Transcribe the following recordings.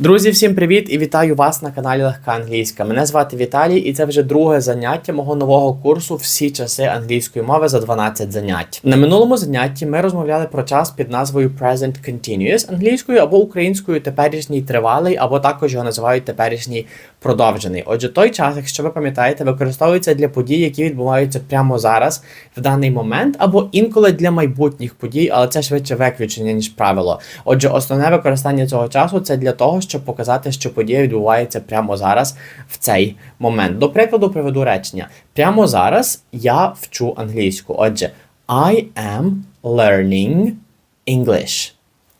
Друзі, всім привіт і вітаю вас на каналі Легка Англійська. Мене звати Віталій, і це вже друге заняття мого нового курсу Всі часи англійської мови за 12 занять. На минулому занятті ми розмовляли про час під назвою Present Continuous англійською або українською теперішній тривалий, або також його називають теперішній продовжений. Отже, той час, якщо ви пам'ятаєте, використовується для подій, які відбуваються прямо зараз, в даний момент, або інколи для майбутніх подій, але це швидше виключення ніж правило. Отже, основне використання цього часу це для того, щоб показати, що подія відбувається прямо зараз, в цей момент. До прикладу, приведу речення. Прямо зараз я вчу англійську. Отже, I am learning English.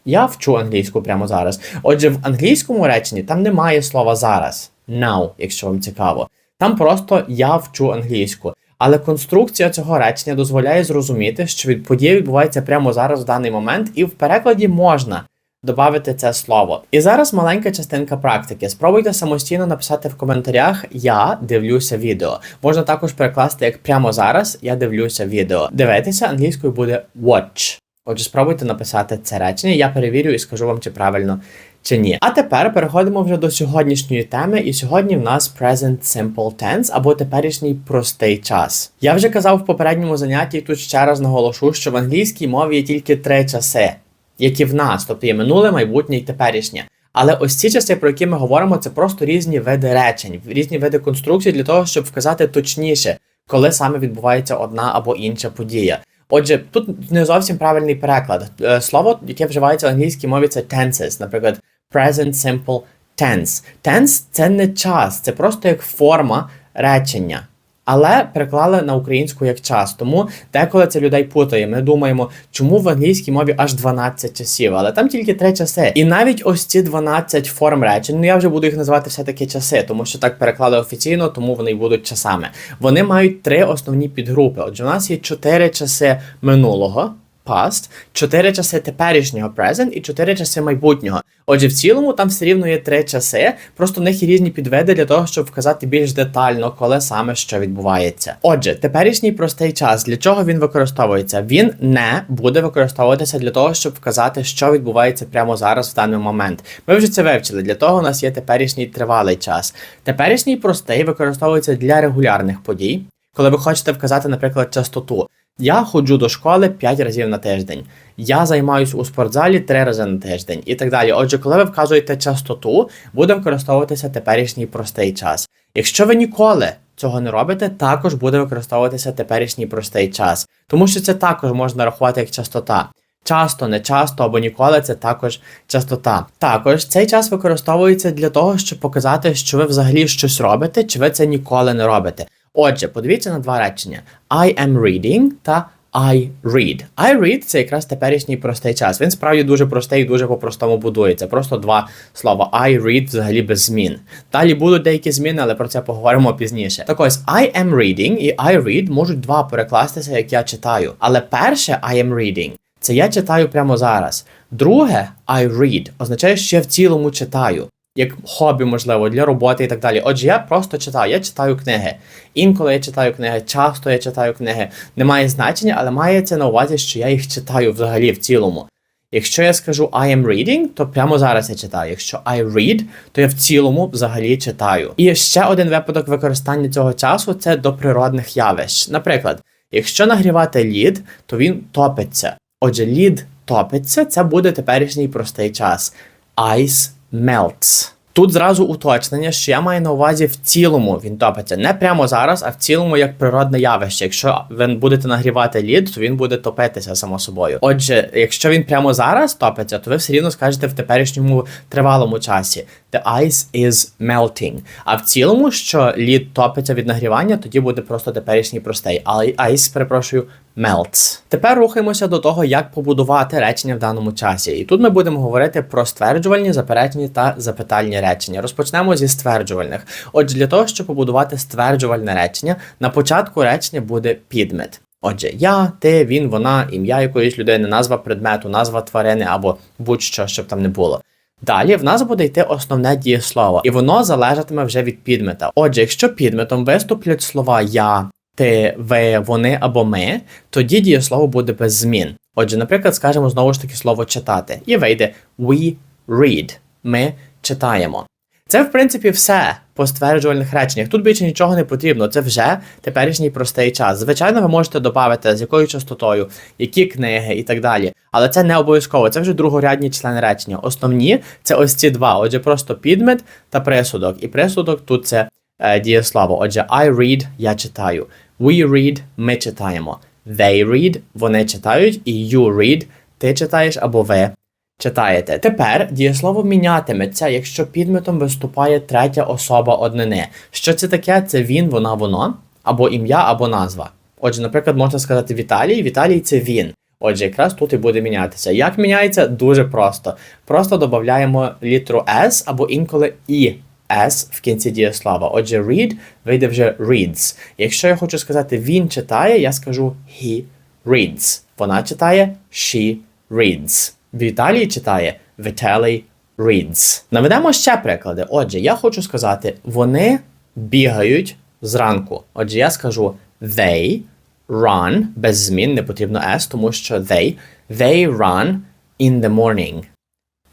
Я вчу англійську прямо зараз. Отже, в англійському реченні там немає слова зараз. Now, якщо вам цікаво. Там просто я вчу англійську. Але конструкція цього речення дозволяє зрозуміти, що від подія відбувається прямо зараз в даний момент, і в перекладі можна додати це слово. І зараз маленька частинка практики. Спробуйте самостійно написати в коментарях Я дивлюся відео. Можна також перекласти як прямо зараз я дивлюся відео. Дивитися англійською буде watch. Отже, спробуйте написати це речення. Я перевірю і скажу вам, чи правильно чи ні. А тепер переходимо вже до сьогоднішньої теми, і сьогодні в нас present simple tense або теперішній простий час. Я вже казав в попередньому занятті, тут ще раз наголошу, що в англійській мові є тільки три часи, які в нас, тобто є минуле, майбутнє і теперішнє. Але ось ці часи, про які ми говоримо, це просто різні види речень, різні види конструкцій для того, щоб вказати точніше, коли саме відбувається одна або інша подія. Отже, тут не зовсім правильний переклад. Е, Слово, яке вживається в англійській мові, це tenses, наприклад, present simple tense. Tense – це не час, це просто як форма речення. Але переклали на українську як час. Тому деколи це людей путає. Ми думаємо, чому в англійській мові аж 12 часів, але там тільки 3 часи. І навіть ось ці 12 форм речень, ну я вже буду їх називати все-таки часи, тому що так переклали офіційно, тому вони й будуть часами. Вони мають три основні підгрупи. Отже, у нас є 4 часи минулого. Past, 4 часи теперішнього present і 4 часи майбутнього. Отже, в цілому там все рівно є 3 часи, просто в них є різні підвиди для того, щоб вказати більш детально, коли саме що відбувається. Отже, теперішній простий час, для чого він використовується? Він не буде використовуватися для того, щоб вказати, що відбувається прямо зараз в даний момент. Ми вже це вивчили. Для того у нас є теперішній тривалий час. Теперішній простий використовується для регулярних подій, коли ви хочете вказати, наприклад, частоту. Я ходжу до школи 5 разів на тиждень. Я займаюся у спортзалі 3 рази на тиждень і так далі. Отже, коли ви вказуєте частоту, буде використовуватися теперішній простий час. Якщо ви ніколи цього не робите, також буде використовуватися теперішній простий час, тому що це також можна рахувати як частота. Часто, не часто або ніколи це також частота. Також цей час використовується для того, щоб показати, що ви взагалі щось робите, чи ви це ніколи не робите. Отже, подивіться на два речення: I am reading та I read. I read це якраз теперішній простий час. Він справді дуже простий і дуже по-простому будується. Просто два слова. I read взагалі без змін. Далі будуть деякі зміни, але про це поговоримо пізніше. Так ось I am reading і I read можуть два перекластися, як я читаю. Але перше I am reading це я читаю прямо зараз. Друге I read означає, що я в цілому читаю як хобі, можливо, для роботи і так далі. Отже, я просто читаю, я читаю книги. Інколи я читаю книги, часто я читаю книги. Немає значення, але мається на увазі, що я їх читаю взагалі в цілому. Якщо я скажу I am reading, то прямо зараз я читаю. Якщо I read, то я в цілому взагалі читаю. І ще один випадок використання цього часу це до природних явищ. Наприклад, якщо нагрівати лід, то він топиться. Отже, лід топиться, це буде теперішній простий час. Ice melts. Тут зразу уточнення, що я маю на увазі в цілому він топиться. Не прямо зараз, а в цілому як природне явище. Якщо ви будете нагрівати лід, то він буде топитися само собою. Отже, якщо він прямо зараз топиться, то ви все рівно скажете в теперішньому тривалому часі. The ice is melting. А в цілому, що лід топиться від нагрівання, тоді буде просто теперішній простий. Але ice, перепрошую, melts. Тепер рухаємося до того, як побудувати речення в даному часі. І тут ми будемо говорити про стверджувальні, заперечні та запитальні речення. Розпочнемо зі стверджувальних. Отже, для того, щоб побудувати стверджувальне речення, на початку речення буде підмет. Отже, я, ти, він, вона, ім'я якоїсь людини, назва предмету, назва тварини або будь-що, щоб там не було. Далі в нас буде йти основне дієслово, і воно залежатиме вже від підмета. Отже, якщо підметом виступлять слова я, ти, ви, вони або ми, тоді дієслово буде без змін. Отже, наприклад, скажемо знову ж таки слово читати, і вийде we read. Ми читаємо. Це, в принципі, все по стверджувальних реченнях. Тут більше нічого не потрібно. Це вже теперішній простий час. Звичайно, ви можете додати з якою частотою, які книги і так далі. Але це не обов'язково. Це вже другорядні члени речення. Основні це ось ці два. Отже, просто підмет та присудок. І присудок тут це е, дієслово. Отже, I read, я читаю. We read, ми читаємо. They read, вони читають, і you read, ти читаєш або ви читаєте. Тепер дієслово мінятиметься, якщо підметом виступає третя особа однини. Що це таке? Це він, вона, воно, або ім'я, або назва. Отже, наприклад, можна сказати Віталій. Віталій це він. Отже, якраз тут і буде мінятися. Як міняється? Дуже просто. Просто додаємо літеру S або інколи і. S в кінці дієслова. Отже, read вийде вже reads. Якщо я хочу сказати він читає, я скажу he reads. Вона читає she reads. Віталій читає Vitaly reads. Наведемо ще приклади. Отже, я хочу сказати, вони бігають зранку. Отже, я скажу they run без змін, не потрібно S, тому що they. They run in the morning.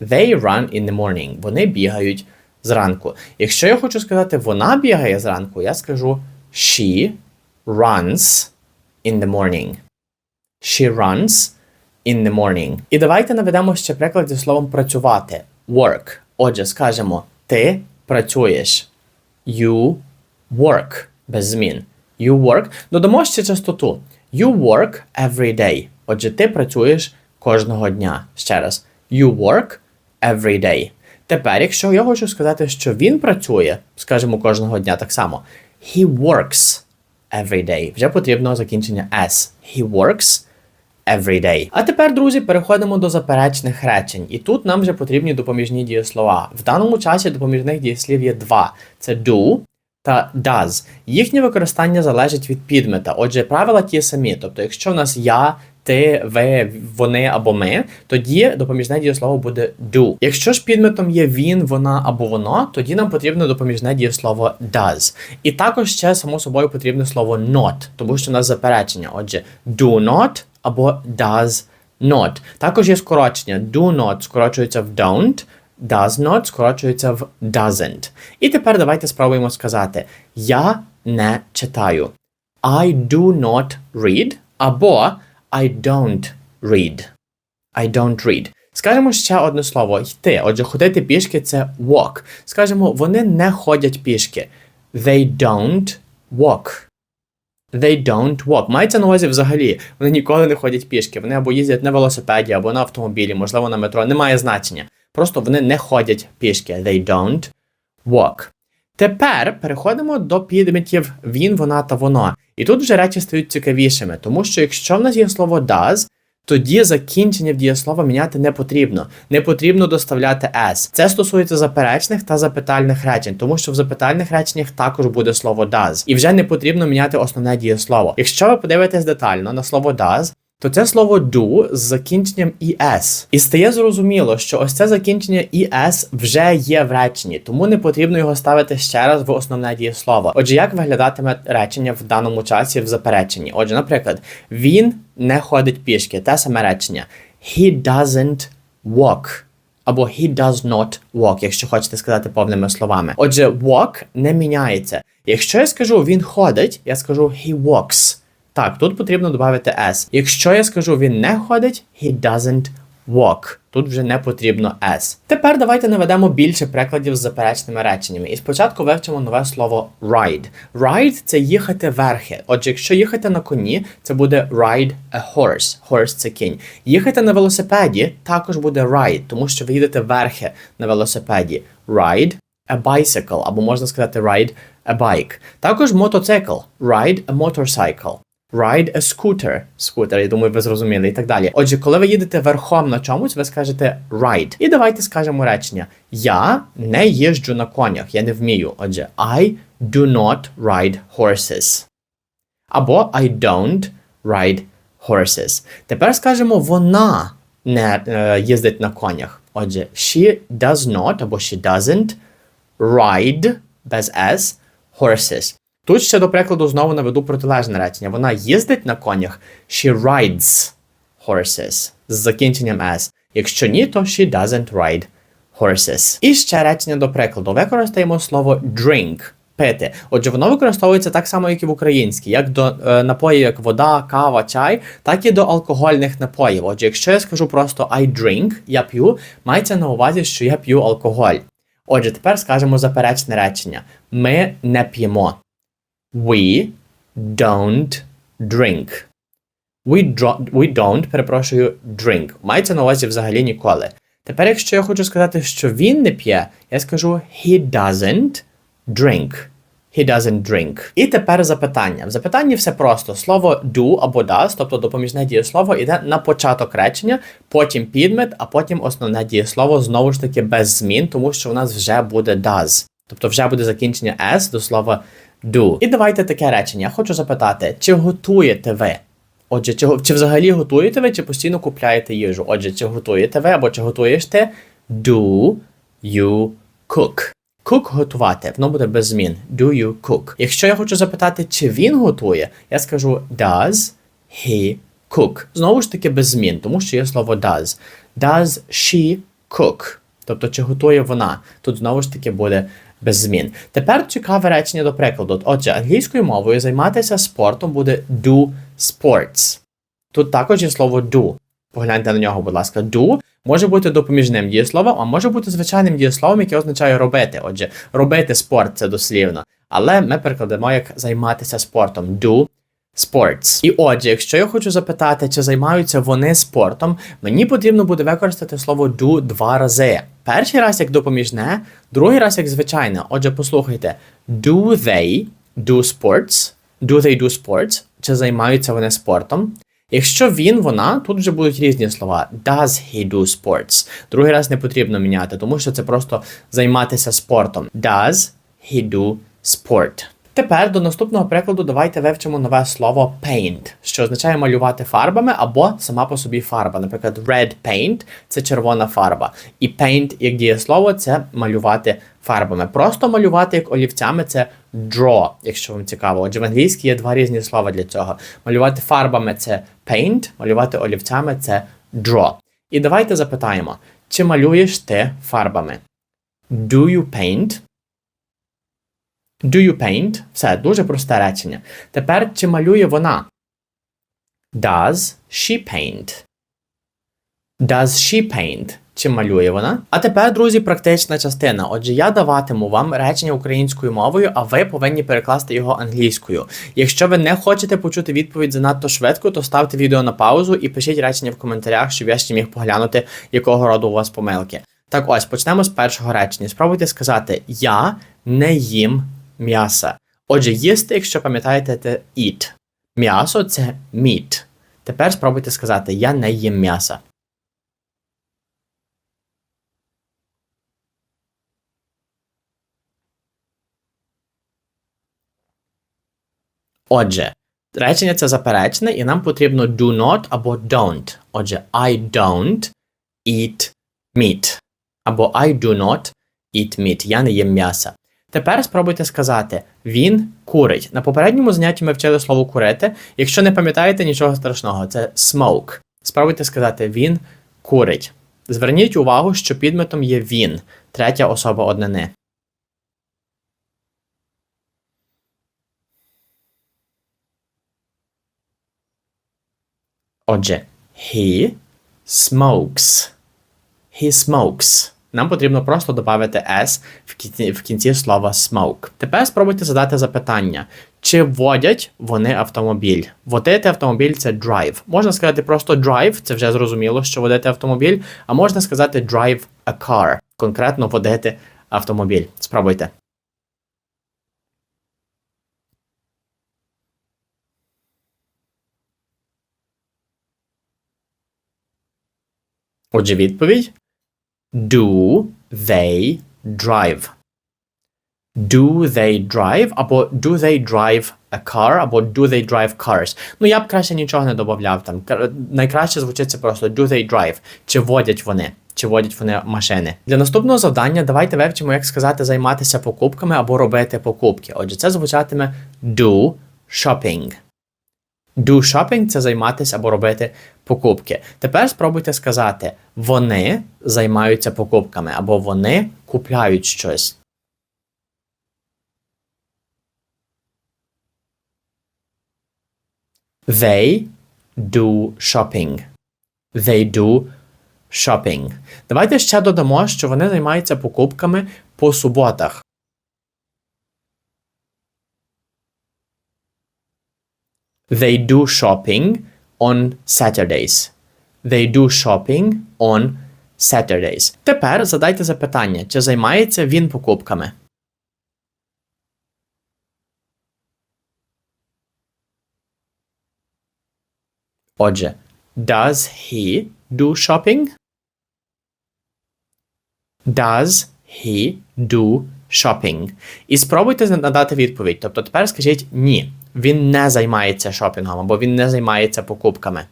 They run in the morning. Вони бігають зранку. Якщо я хочу сказати, вона бігає зранку, я скажу she runs in the morning. She runs in the morning. І давайте наведемо ще приклад зі словом працювати. Work. Отже, скажемо, ти працюєш. You work. Без змін. You work. Додамо ще частоту. You work every day. Отже, ти працюєш кожного дня. Ще раз. You work every day. Тепер, якщо я хочу сказати, що він працює, скажімо, кожного дня так само. He works every day. Вже потрібно закінчення S. He works every day. А тепер, друзі, переходимо до заперечних речень. І тут нам вже потрібні допоміжні дієслова. В даному часі допоміжних дієслів є два: це do та does. Їхнє використання залежить від підмета. Отже, правила ті самі. Тобто, якщо в нас я, ти, ви, вони або ми, тоді допоміжне дієслово буде do. Якщо ж підметом є він, вона або воно, тоді нам потрібно допоміжне дієслово does. І також ще само собою потрібне слово not, тому що у нас заперечення. Отже, do not або does not. Також є скорочення. Do not скорочується в don't. Does not скорочується в doesn't. І тепер давайте спробуємо сказати: Я не читаю. I do not read або I don't read. I don't read. Скажемо ще одне слово йти. Отже, ходити пішки це walk. Скажемо, вони не ходять пішки. They don't walk. They don't walk. Мається на увазі взагалі. Вони ніколи не ходять пішки. Вони або їздять на велосипеді, або на автомобілі, можливо, на метро. Немає значення. Просто вони не ходять пішки. They don't walk. Тепер переходимо до підметів він, вона та воно. І тут вже речі стають цікавішими, тому що якщо в нас є слово does, тоді закінчення в дієслова міняти не потрібно. Не потрібно доставляти s. Це стосується заперечних та запитальних речень, тому що в запитальних реченнях також буде слово does. І вже не потрібно міняти основне дієслово. Якщо ви подивитесь детально на слово does, то це слово do з закінченням «es». І стає зрозуміло, що ось це закінчення «es» вже є в реченні, тому не потрібно його ставити ще раз в основне дієслово. Отже, як виглядатиме речення в даному часі в запереченні? Отже, наприклад, він не ходить пішки, те саме речення. He doesn't walk. Або he does not walk, якщо хочете сказати повними словами. Отже, walk не міняється. Якщо я скажу він ходить, я скажу he walks. Так, тут потрібно додати S. Якщо я скажу він не ходить, he doesn't walk. Тут вже не потрібно S. Тепер давайте наведемо більше прикладів з заперечними реченнями. І спочатку вивчимо нове слово ride. Ride це їхати верхи. Отже, якщо їхати на коні, це буде ride a horse. Horse це кінь. Їхати на велосипеді також буде ride, тому що ви їдете верхи на велосипеді. Ride a bicycle, або можна сказати ride a bike. Також мотоцикл. Ride a motorcycle. Ride a scooter. Скутер, я думаю, ви зрозуміли і так далі. Отже, коли ви їдете верхом на чомусь, ви скажете ride. І давайте скажемо речення: Я не їжджу на конях, я не вмію. Отже, I do not ride horses. Або I don't ride horses. Тепер скажемо, вона не е, їздить на конях. Отже, she does not або she doesn't ride без s horses. Тут ще до прикладу знову наведу протилежне речення. Вона їздить на конях. She rides horses з закінченням S. Якщо ні, то she doesn't ride horses. І ще речення до прикладу. Використаємо слово drink. Пити. Отже, воно використовується так само, як і в українській, як до е, напоїв, як вода, кава, чай, так і до алкогольних напоїв. Отже, якщо я скажу просто I drink, я п'ю, мається на увазі, що я п'ю алкоголь. Отже, тепер скажемо заперечне речення: ми не п'ємо. We don't drink. We, we don't, перепрошую, drink. Мається на увазі взагалі ніколи. Тепер, якщо я хочу сказати, що він не п'є, я скажу he doesn't drink. He doesn't drink. І тепер запитання. В запитанні все просто. Слово do або does, тобто допоміжне дієслово, йде на початок речення, потім підмет, а потім основне дієслово знову ж таки без змін, тому що у нас вже буде does. Тобто вже буде закінчення s до слова do. І давайте таке речення. Я хочу запитати, чи готуєте ви? Отже, чи, чи взагалі готуєте ви, чи постійно купляєте їжу? Отже, чи готуєте ви або чи готуєш ти? Do you cook? Cook – готувати, воно буде без змін. Do you cook? Якщо я хочу запитати, чи він готує, я скажу does he cook? Знову ж таки без змін, тому що є слово does. Does she cook? Тобто, чи готує вона? Тут знову ж таки буде без змін. Тепер цікаве речення до прикладу. Отже, англійською мовою займатися спортом буде do sports. Тут також є слово do. Погляньте на нього, будь ласка. Do може бути допоміжним дієсловом, а може бути звичайним дієсловом, яке означає робити. Отже, робити спорт це дослівно. Але ми перекладемо як займатися спортом. Do sports. І отже, якщо я хочу запитати, чи займаються вони спортом, мені потрібно буде використати слово do два рази. Перший раз як допоміжне, другий раз як звичайне. Отже, послухайте: do they do sports? Do they do sports? Чи займаються вони спортом? Якщо він, вона, тут вже будуть різні слова. Does he do sports? Другий раз не потрібно міняти, тому що це просто займатися спортом. Does he do sport? Тепер до наступного прикладу давайте вивчимо нове слово paint, що означає малювати фарбами або сама по собі фарба. Наприклад, red paint це червона фарба. І paint, як дієслово, це малювати фарбами. Просто малювати як олівцями це draw, якщо вам цікаво. Отже, в англійській є два різні слова для цього. Малювати фарбами це paint, малювати олівцями це draw. І давайте запитаємо, чи малюєш ти фарбами? Do you paint? Do you paint? Все, дуже просте речення. Тепер чи малює вона? Does she paint? Does she paint? Чи малює вона? А тепер, друзі, практична частина. Отже, я даватиму вам речення українською мовою, а ви повинні перекласти його англійською. Якщо ви не хочете почути відповідь занадто швидко, то ставте відео на паузу і пишіть речення в коментарях, щоб я ще міг поглянути, якого роду у вас помилки. Так ось почнемо з першого речення. Спробуйте сказати: Я не їм м'яса. Отже, їсти, якщо пам'ятаєте, це eat. М'ясо це meat. Тепер спробуйте сказати Я не їм м'яса. Отже, речення це заперечне, і нам потрібно do not або don't. Отже, I don't eat meat. Або I do not eat meat. Я не їм м'яса. Тепер спробуйте сказати він курить. На попередньому занятті ми вчили слово курити. Якщо не пам'ятаєте нічого страшного, це smoke. Спробуйте сказати він курить. Зверніть увагу, що підметом є він, третя особа однини. Отже, he smokes. He smokes. Нам потрібно просто додати S в кінці, в кінці слова smoke. Тепер спробуйте задати запитання: чи водять вони автомобіль? Водити автомобіль це drive. Можна сказати просто drive, це вже зрозуміло, що водити автомобіль, а можна сказати drive a car, конкретно водити автомобіль. Спробуйте. Отже, відповідь Do they drive? Do they drive? Або do they drive a car, або do they drive cars. Ну, я б краще нічого не додавав там. Найкраще звучить це просто do they drive. Чи водять вони? Чи водять вони машини? Для наступного завдання давайте вивчимо, як сказати займатися покупками або робити покупки. Отже, це звучатиме do shopping. Do shopping – це займатися або робити покупки. Тепер спробуйте сказати: вони займаються покупками або вони купляють щось. They do shopping. They do shopping. Давайте ще додамо, що вони займаються покупками по суботах. They do shopping on Saturdays. They do shopping on Saturdays. Тепер задайте запитання, чи займається він покупками? Отже, does he do shopping? Does he do shopping? І спробуйте надати відповідь. Тобто тепер скажіть ні, він не займається шопінгом або він не займається покупками.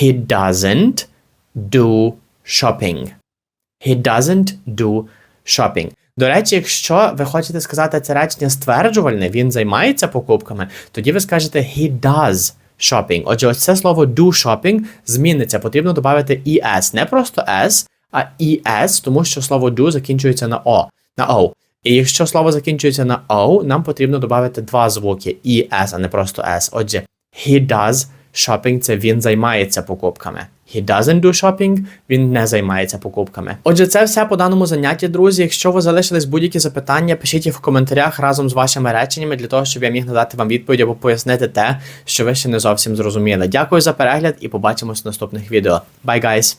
He doesn't do shopping. He doesn't do shopping. До речі, якщо ви хочете сказати це речення стверджувальне, він займається покупками, тоді ви скажете he does shopping. Отже, ось це слово do shopping зміниться. Потрібно додати es. Не просто s, а es, тому що слово do закінчується на o. На o. І якщо слово закінчується на o, нам потрібно додати два звуки es, а не просто s. Отже, he does shopping – це він займається покупками. He doesn't do shopping, він не займається покупками. Отже, це все по даному занятті, друзі. Якщо ви залишились будь-які запитання, пишіть їх в коментарях разом з вашими реченнями для того, щоб я міг надати вам відповідь або пояснити те, що ви ще не зовсім зрозуміли. Дякую за перегляд і побачимось в наступних відео. Bye, guys!